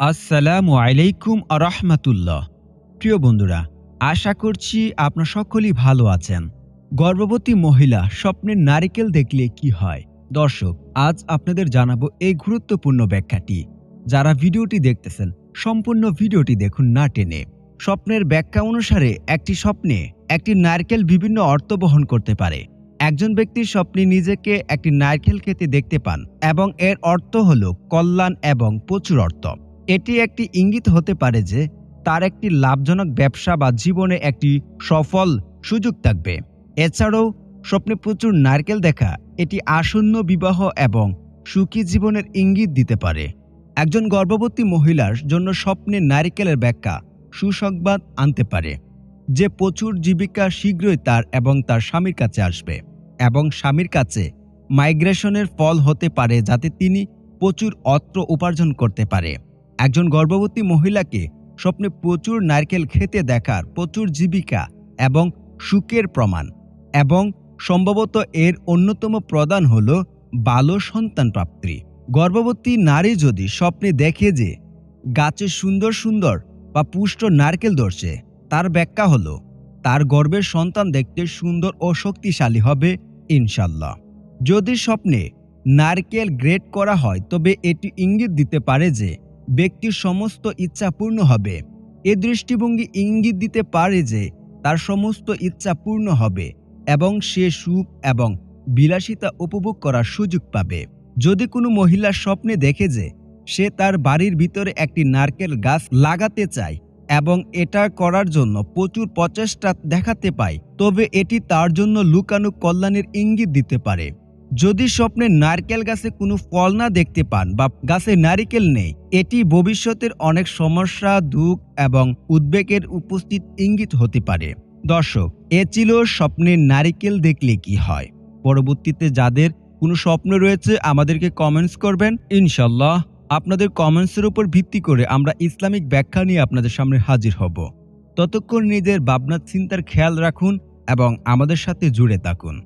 আসসালামু আলাইকুম আরহামাতুল্লাহ প্রিয় বন্ধুরা, আশা করছি আপনার সকলেই ভালো আছেন। গর্ভবতী মহিলা স্বপ্নের নারিকেল দেখলে কি হয়? দর্শক, আজ আপনাদের জানাব এই গুরুত্বপূর্ণ ব্যাখ্যাটি। যারা ভিডিওটি দেখতেছেন, সম্পূর্ণ ভিডিওটি দেখুন না টেনে। স্বপ্নের ব্যাখ্যা অনুসারে একটি স্বপ্নে একটি নারকেল বিভিন্ন অর্থ বহন করতে পারে। একজন ব্যক্তির স্বপ্নে নিজেকে একটি নারকেল খেতে দেখতে পান এবং এর অর্থ হল কল্যাণ এবং প্রচুর অর্থ। এটি একটি ইঙ্গিত হতে পারে যে তার একটি লাভজনক ব্যবসা বা জীবনে একটি সফল সুযোগ থাকবে। এছাড়াও, স্বপ্নে প্রচুর নারকেল দেখা এটি আসন্ন বিবাহ এবং সুখী জীবনের ইঙ্গিত দিতে পারে। একজন গর্ভবতী মহিলার জন্য স্বপ্নে নারিকেলের ব্যাখ্যা সুসংবাদ আনতে পারে, যে প্রচুর জীবিকা শীঘ্রই তার এবং তার স্বামীর কাছে আসবে এবং স্বামীর কাছে মাইগ্রেশনের ফল হতে পারে যাতে তিনি প্রচুর অর্থ উপার্জন করতে পারে। একজন গর্ভবতী মহিলাকে স্বপ্নে প্রচুর নারকেল খেতে দেখার প্রচুর জীবিকা এবং সুখের প্রমাণ এবং সম্ভবত এর অন্যতম প্রদান হল ভালো সন্তান প্রাপ্তি। গর্ভবতী নারী যদি স্বপ্নে দেখে যে গাছে সুন্দর সুন্দর বা পুষ্ট নারকেল ধরছে, তার ব্যাখ্যা হলো, তার গর্ভের সন্তান দেখতে সুন্দর ও শক্তিশালী হবে ইনশাল্লাহ যদি স্বপ্নে নারকেল গ্রেড করা হয়, তবে এটি ইঙ্গিত দিতে পারে যে ব্যক্তির সমস্ত ইচ্ছা পূর্ণ হবে। এ দৃষ্টিভঙ্গি ইঙ্গিত দিতে পারে যে, তার সমস্ত ইচ্ছা পূর্ণ হবে এবং সে সুখ এবং বিলাসিতা উপভোগ করার সুযোগ পাবে। যদি কোনো মহিলার স্বপ্নে দেখে যে, সে তার বাড়ির ভিতরে একটি নারকেল গাছ লাগাতে চায় এবং এটা করার জন্য প্রচুর প্রচেষ্টা দেখাতে পায়, তবে এটি তার জন্য লুকানো কল্যাণের ইঙ্গিত দিতে পারে। যদি স্বপ্নে নারকেল গাছে কোনো ফল না দেখতে পান বা গাছে নারিকেল নেই, এটি ভবিষ্যতের অনেক সমস্যা, দুঃখ এবং উদ্বেগের উপস্থিত ইঙ্গিত হতে পারে। দর্শক, এ ছিল স্বপ্নের নারিকেল দেখলে কি হয়। পরবর্তীতে যাদের কোনো স্বপ্ন রয়েছে, আমাদেরকে কমেন্টস করবেন। ইনশাল্লাহ আপনাদের কমেন্টসের উপর ভিত্তি করে আমরা ইসলামিক ব্যাখ্যা নিয়ে আপনাদের সামনে হাজির হব। ততক্ষণ নিজের ভাবনা চিন্তার খেয়াল রাখুন এবং আমাদের সাথে জুড়ে থাকুন।